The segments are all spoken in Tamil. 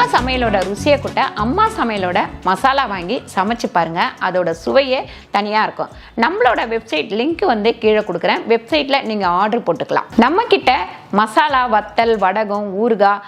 உங்கள் சமையலோட ருசியை கூட்ட அம்மா சமையலோட மசாலா வாங்கி சமைச்சு பாருங்கள் அதோட சுவையே தனியாக இருக்கும். நம்மளோட வெப்சைட் லிங்க் வந்து கீழே கொடுக்குறேன். வெப்சைட்டில் நீங்கள் ஆர்டர் போட்டுக்கலாம். நம்மக்கிட்ட மசாலா வத்தல் வடகம் ஊறுகாய்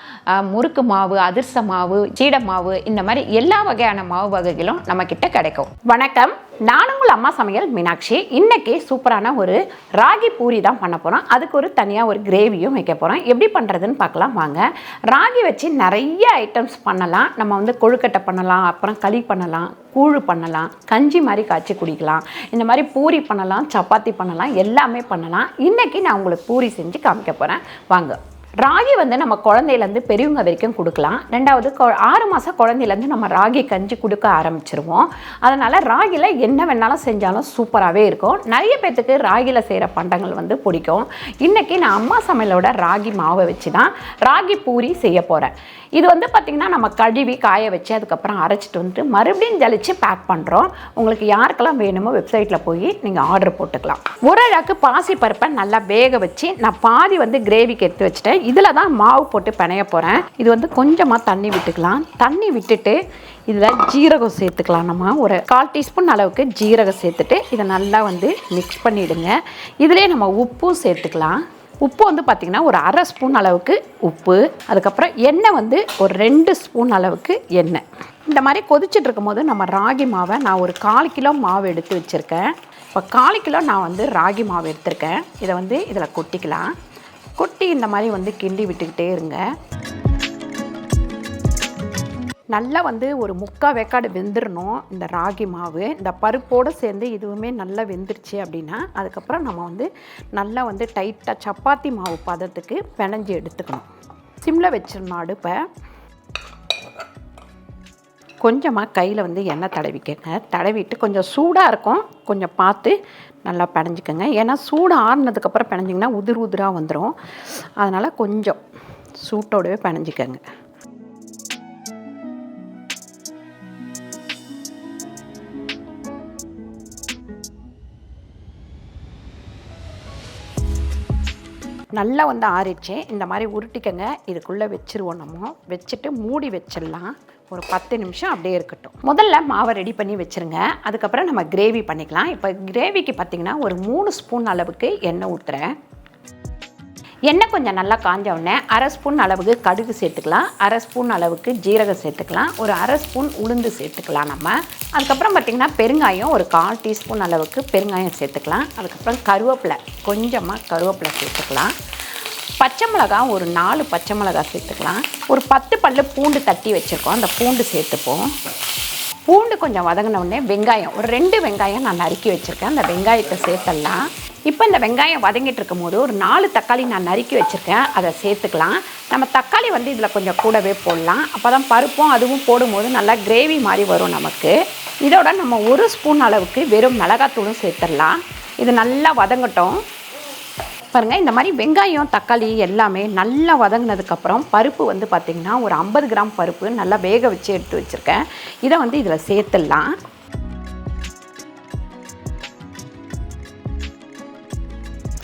முறுக்கு மாவு அதிர்ச மாவு சீடை மாவு இந்த மாதிரி எல்லா வகையான மாவு வகைகளும் நம்ம கிட்ட கிடைக்கும். வணக்கம். நான் உங்கள் அம்மா சமையல் மீனாட்சி. இன்னைக்கு சூப்பரான ஒரு ராகி பூரி தான் பண்ண போகிறோம் அதுக்கு ஒரு தனியாக ஒரு கிரேவியும் வைக்க போகிறோம் எப்படி பண்ணுறதுன்னு பார்க்கலாம் வாங்க. ராகி வச்சு நிறைய ஐட்டம்ஸ் பண்ணலாம். நம்ம வந்து கொழுக்கட்டை பண்ணலாம் அப்புறம் களி பண்ணலாம் கூழு பண்ணலாம் கஞ்சி மாதிரி காய்ச்சி குடிக்கலாம் இந்த மாதிரி பூரி பண்ணலாம் சப்பாத்தி பண்ணலாம் எல்லாமே பண்ணலாம். இன்றைக்கி நான் உங்களுக்கு பூரி செஞ்சு காமிக்க போகிறேன் வாங்க. ராகி வந்து நம்ம குழந்தையிலேருந்து பெரியவங்க வரைக்கும் கொடுக்கலாம். ரெண்டாவது கொ- ஆறு மாதம் குழந்தையிலேருந்து நம்ம ராகி கஞ்சி கொடுக்க ஆரம்பிச்சிருவோம். அதனால் ராகியில் என்ன வேணாலும் செஞ்சாலும் சூப்பராகவே இருக்கும். நிறைய பேர்த்துக்கு ராகியில் செய்கிற பண்டங்கள் வந்து பிடிக்கும். இன்றைக்கி நான் அம்மா சமையலோட ராகி மாவை வச்சு தான் ராகி பூரி செய்ய போகிறேன் இது வந்து பார்த்திங்கன்னா நம்ம கழுவி காய வச்சு அதுக்கப்புறம் அரைச்சிட்டு வந்துட்டு மறுபடியும் ஜலிச்சு பேக் பண்ணுறோம் உங்களுக்கு யாருக்கெல்லாம் வேணுமோ வெப்சைட்டில் போய் நீங்கள் ஆர்டர் போட்டுக்கலாம். ஒரு அழகு பாசி பருப்பை நல்லா வேக வச்சு நான் பாதி வந்து கிரேவிக்கு எடுத்து வச்சுட்டேன். இதில் தான் மாவு போட்டு பிணைய போகிறேன். இது வந்து கொஞ்சமாக தண்ணி விட்டுக்கலாம். தண்ணி விட்டுட்டு இதில் ஜீரகம் சேர்த்துக்கலாம். நம்ம ஒரு கால் டீஸ்பூன் அளவுக்கு ஜீரகம் சேர்த்துட்டு இதை நல்லா வந்து மிக்ஸ் பண்ணிவிடுங்க இதிலே நம்ம உப்பும் சேர்த்துக்கலாம். உப்பு வந்து பார்த்திங்கன்னா ஒரு அரை ஸ்பூன் அளவுக்கு உப்பு. அதுக்கப்புறம் எண்ணெய் வந்து ஒரு ரெண்டு ஸ்பூன் அளவுக்கு எண்ணெய். இந்த மாதிரி கொதிச்சுட்டு இருக்கும்போது நம்ம ராகி மாவை நான் ஒரு கால் கிலோ மாவு எடுத்து வச்சுருக்கேன். இப்போ கால் கிலோ நான் வந்து ராகி மாவு எடுத்திருக்கேன். இதை வந்து இதில் கொட்டிக்கலாம். கொட்டி இந்த மாதிரி வந்து கிண்டி விட்டுக்கிட்டே இருங்க. நல்லா வந்து ஒரு முக்கால் வேக்காடு வெந்துடணும் இந்த ராகி மாவு. இந்த பருப்போடு சேர்ந்து இதுவுமே நல்லா வெந்துருச்சு அப்படின்னா அதுக்கப்புறம் நம்ம வந்து நல்லா வந்து டைட்டாக சப்பாத்தி மாவு பதத்துக்கு பிணைஞ்சு எடுத்துக்கணும். சிம்மில் வச்சிடணும் அடுப்பை கொஞ்சமாக கையில் வந்து எண்ணெய் தடவிக்கங்க. தடவிட்டு கொஞ்சம் சூடாக இருக்கும். கொஞ்சம் பார்த்து நல்லா பிணைஞ்சிக்கோங்க ஏன்னா சூடு ஆறுனதுக்கப்புறம் பிணைஞ்சிங்கன்னா உதிர் உதிராக வந்துடும் அதனால் கொஞ்சம் சூட்டோடவே பிணைஞ்சிக்கோங்க நல்லா வந்து ஆறிடுச்சு. இந்த மாதிரி உருட்டிக்கங்க. இதுக்குள்ளே வச்சுருவோம் நம்ம. வச்சுட்டு மூடி வச்சிடலாம். ஒரு பத்து நிமிஷம் அப்படியே இருக்கட்டும். முதல்ல மாவை ரெடி பண்ணி வச்சுருங்க. அதுக்கப்புறம் நம்ம கிரேவி பண்ணிக்கலாம். இப்போ கிரேவிக்கு பார்த்திங்கன்னா ஒரு மூணு ஸ்பூன் அளவுக்கு எண்ணெய் ஊற்றுறேன் எண்ணெய் கொஞ்சம் நல்லா காஞ்ச உடனே அரை ஸ்பூன் அளவுக்கு கடுகு சேர்த்துக்கலாம். அரை ஸ்பூன் அளவுக்கு ஜீரகம் சேர்த்துக்கலாம். ஒரு அரை ஸ்பூன் உளுந்து சேர்த்துக்கலாம் நம்ம. அதுக்கப்புறம் பார்த்திங்கன்னா பெருங்காயம் ஒரு கால் டீஸ்பூன் அளவுக்கு பெருங்காயம் சேர்த்துக்கலாம். அதுக்கப்புறம் கருவேப்பிலை கொஞ்சமாக கருவேப்பிலை சேர்த்துக்கலாம். பச்சை மிளகாய் ஒரு நாலு பச்சை மிளகாய் சேர்த்துக்கலாம். ஒரு பத்து பல்லு பூண்டு தட்டி வச்சுருக்கோம். அந்த பூண்டு சேர்த்துப்போம். பூண்டு கொஞ்சம் வதங்கின உடனே வெங்காயம் ஒரு ரெண்டு வெங்காயம் நான் நறுக்கி வச்சுருக்கேன். அந்த வெங்காயத்தை சேர்த்துடலாம். இப்போ இந்த வெங்காயம் வதங்கிட்டு இருக்கும்போது ஒரு நாலு தக்காளி நான் நறுக்கி வச்சுருக்கேன். அதை சேர்த்துக்கலாம். நம்ம தக்காளி வந்து இதில் கொஞ்சம் கூடவே போடலாம். அப்போ தான் பருப்பும் அதுவும் போடும்போது நல்லா கிரேவி மாதிரி வரும் நமக்கு. இதோட நம்ம ஒரு ஸ்பூன் அளவுக்கு வெறும் மிளகாத்தூளும் சேர்த்துடலாம். இது நல்லா வதங்கட்டும். பாருங்கள் இந்த மாதிரி வெங்காயம் தக்காளி எல்லாமே நல்லா வதங்கினதுக்கப்புறம் பருப்பு வந்து பார்த்திங்கன்னா ஒரு ஐம்பது கிராம் பருப்பு நல்லா வேக வச்சு எடுத்து வச்சுருக்கேன். இதை வந்து இதில் சேர்த்துடலாம்.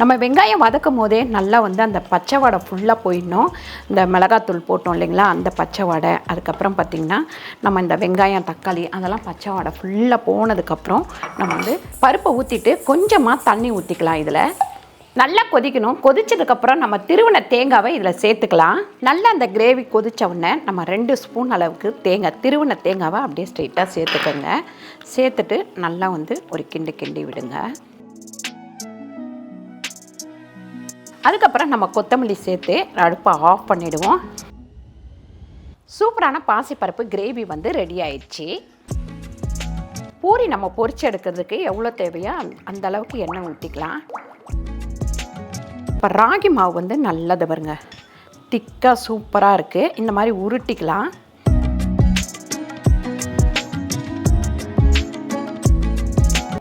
நம்ம வெங்காயம் வதக்கும் போதே நல்லா வந்து அந்த பச்சை வடை ஃபுல்லாக போயிடணும். இந்த மிளகாத்தூள் போட்டோம் இல்லைங்களா அந்த பச்சை வடை. அதுக்கப்புறம் பார்த்திங்கன்னா நம்ம இந்த வெங்காயம் தக்காளி அதெல்லாம் பச்சை வடை ஃபுல்லாக போனதுக்கப்புறம் நம்ம வந்து பருப்பை ஊற்றிட்டு கொஞ்சமாக தண்ணி ஊற்றிக்கலாம் இதில். நல்லா கொதிக்கணும். கொதிச்சதுக்கப்புறம் நம்ம திருவன தேங்காவை இதில் சேர்த்துக்கலாம். நல்லா அந்த கிரேவி கொதித்த உடனே நம்ம ரெண்டு ஸ்பூன் அளவுக்கு தேங்காய் திருவன தேங்காவை அப்படியே ஸ்ட்ரெயிட்டாக சேர்த்துக்கோங்க. சேர்த்துட்டு நல்லா வந்து ஒரு கிண்டு கிண்டி விடுங்க. அதுக்கப்புறம் நம்ம கொத்தமல்லி சேர்த்து அடுப்பை ஆஃப் பண்ணிவிடுவோம் சூப்பரான பாசிப்பருப்பு கிரேவி வந்து ரெடி ஆயிடுச்சு. பூரி நம்ம பொரிச்சு எடுக்கிறதுக்கு எவ்வளோ தேவையோ அந்த- அந்த அளவுக்கு எண்ணெய் ஊற்றிக்கலாம் இப்போ ராகி மாவு வந்து நல்லது பாருங்க. திக்காக சூப்பராக இருக்குது இந்த மாதிரி உருட்டிக்கலாம்.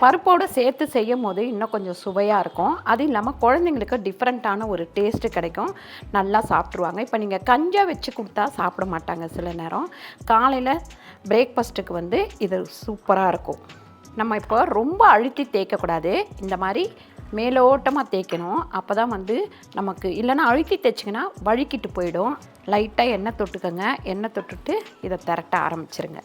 பருப்போடு சேர்த்து செய்யும் போது இன்னும் கொஞ்சம் சுவையாக இருக்கும். அது இல்லாமல் குழந்தைங்களுக்கு டிஃப்ரெண்ட்டான ஒரு டேஸ்ட்டு கிடைக்கும். நல்லா சாப்பிட்ருவாங்க இப்போ நீங்கள் கஞ்சா வச்சு கொடுத்தா சாப்பிட மாட்டாங்க சில நேரம். காலையில் பிரேக்ஃபாஸ்ட்டுக்கு வந்து இது சூப்பராக இருக்கும். நம்ம இப்போ ரொம்ப அழுத்தி தேய்க்கக்கூடாது. இந்த மாதிரி மேலோட்டமாக தேய்க்கணும். அப்போ தான் வந்து நமக்கு இல்லைன்னா அழுத்தி தைச்சிங்கன்னா வழுக்கிட்டு போயிடும். லைட்டாக எண்ணெய் தொட்டுக்கோங்க. எண்ணெய் தொட்டுட்டு இதை திரட்ட ஆரம்பிச்சிருங்க.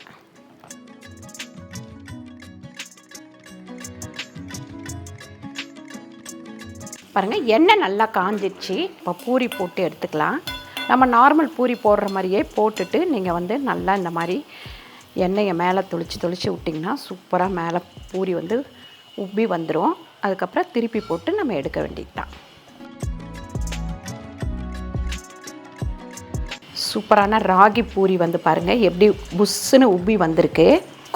பாருங்கள் எண்ணெய் நல்லா காஞ்சிடுச்சு இப்போ பூரி போட்டு எடுத்துக்கலாம். நம்ம நார்மல் பூரி போடுற மாதிரியே போட்டுட்டு நீங்கள் வந்து நல்லா இந்த மாதிரி எண்ணெயை மேலே தொளிச்சு தொளிச்சு விட்டிங்கன்னா சூப்பராக மேலே பூரி வந்து உப்பி வந்துடும் அதுக்கப்புறம் திருப்பி போட்டு நம்ம எடுக்க வேண்டியது தான் சூப்பரான ராகி பூரி வந்து பாருங்கள் எப்படி புஷ்ஷுன்னு உப்பி வந்திருக்கு.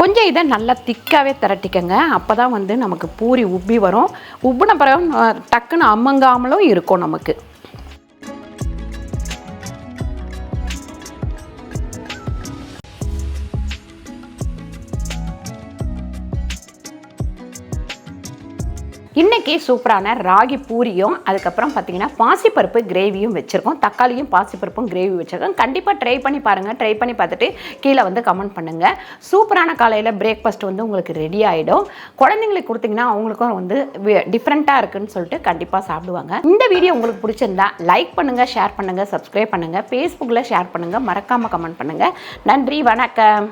கொஞ்சம் இதை நல்லா திக்காகவே திரட்டிக்கங்க அப்போ தான் வந்து நமக்கு பூரி உப்பி வரும். உப்புன பிறகு டக்குன்னு அம்மங்காமலும் இருக்கும் நமக்கு. இன்றைக்கி சூப்பரான ராகி பூரியும் அதுக்கப்புறம் பார்த்தீங்கன்னா பாசிப்பருப்பு கிரேவியும் வச்சுருக்கோம். தக்காளியும் பாசிப்பருப்பும் கிரேவி வச்சுருக்கோம். கண்டிப்பாக ட்ரை பண்ணி பாருங்கள் ட்ரை பண்ணி பார்த்துட்டு கீழே வந்து கமெண்ட் பண்ணுங்கள் சூப்பரான காலையில் பிரேக்ஃபாஸ்ட் வந்து உங்களுக்கு ரெடி ஆகிடும் குழந்தைங்களுக்கு கொடுத்தீங்கன்னா அவங்களுக்கும் வந்து டிஃப்ரெண்ட்டாக இருக்குன்னு சொல்லிட்டு கண்டிப்பாக சாப்பிடுவாங்க. இந்த வீடியோ உங்களுக்கு பிடிச்சிருந்தா லைக் பண்ணுங்கள் ஷேர் பண்ணுங்கள் சப்ஸ்கிரைப் பண்ணுங்கள் ஃபேஸ்புக்கில் ஷேர் பண்ணுங்கள் மறக்காமல் கமெண்ட் பண்ணுங்கள் நன்றி வணக்கம்.